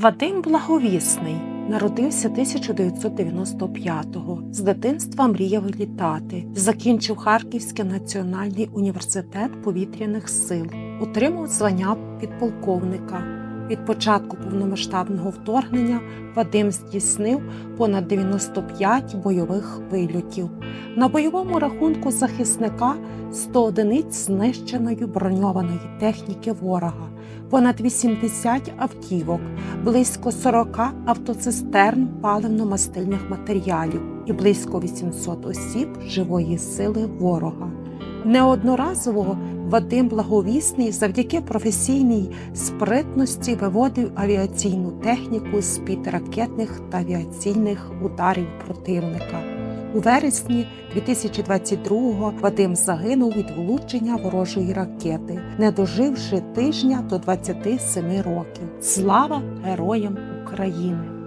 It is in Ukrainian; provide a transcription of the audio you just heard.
Вадим Благовісний народився 1995-го. З дитинства мріяв літати. Закінчив Харківський національний університет повітряних сил, отримав звання підполковника. Від початку повномасштабного вторгнення Вадим здійснив понад 95 бойових вильотів. На бойовому рахунку захисника 100 одиниць знищеної броньованої техніки ворога, понад 80 автівок, близько 40 автоцистерн паливно-мастильних матеріалів і близько 800 осіб живої сили ворога. Неодноразово Вадим Благовісний завдяки професійній спритності виводив авіаційну техніку з під ракетних та авіаційних ударів противника. У вересні 2022-го Вадим загинув від влучення ворожої ракети, не доживши тижня до 27 років. Слава героям України!